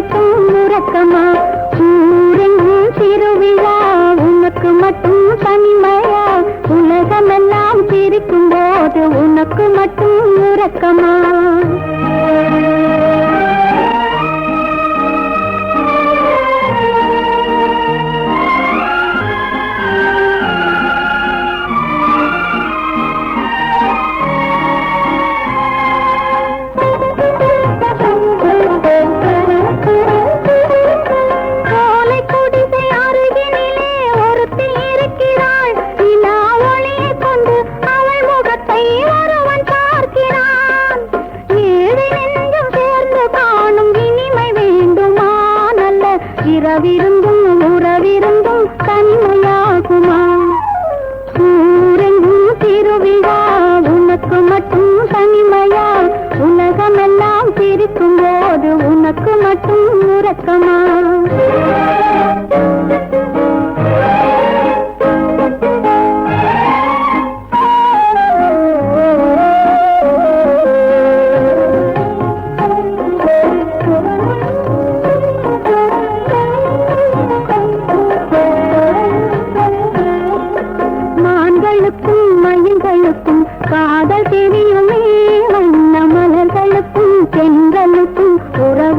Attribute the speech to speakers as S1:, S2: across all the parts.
S1: மட்டும் உறக்கமா? ஊரெங்கும் திருவிழா உனக்கு மட்டும் தனிமையா? உலகமெல்லாம் பிரிக்கும் போது உனக்கு மட்டும் உறக்கமா? விருந்தும் தனிமையாகுமா ஊரெங்கும் திருவிழா உனக்கு மட்டும் தனிமையா உலகமெல்லாம் சிரிக்கும் போது உனக்கு மட்டும் உறக்கமா?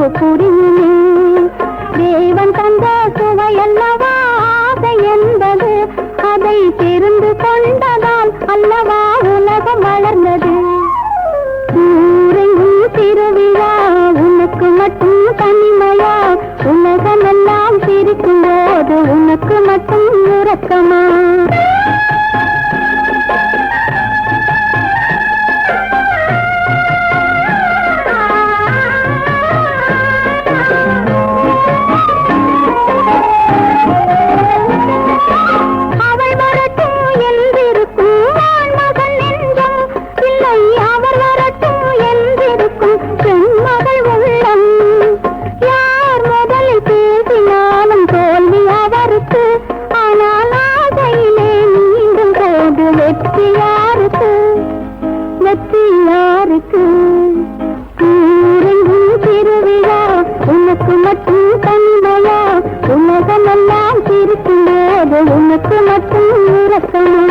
S1: புரியுமே தேவன் தந்த சுவையல்லவா? ஆசை என்பது அதை தெரிந்து கொண்டதால் அல்லவா உலகம் வளர்ந்தது? ஊரெங்கும் திருவிழா உனக்கு மட்டும் தனிமையா? உலகமெல்லாம் சிரிக்கும் போது உனக்கு மட்டும் உறக்கமா? யாருக்கு? வெற்றி யாருக்கு? ஊரெங்கும் திருவிழா உனக்கு மட்டும் தன்மையா உலகமெல்லாம் திருக்கும் போது உனக்கு மட்டும் உறக்கமா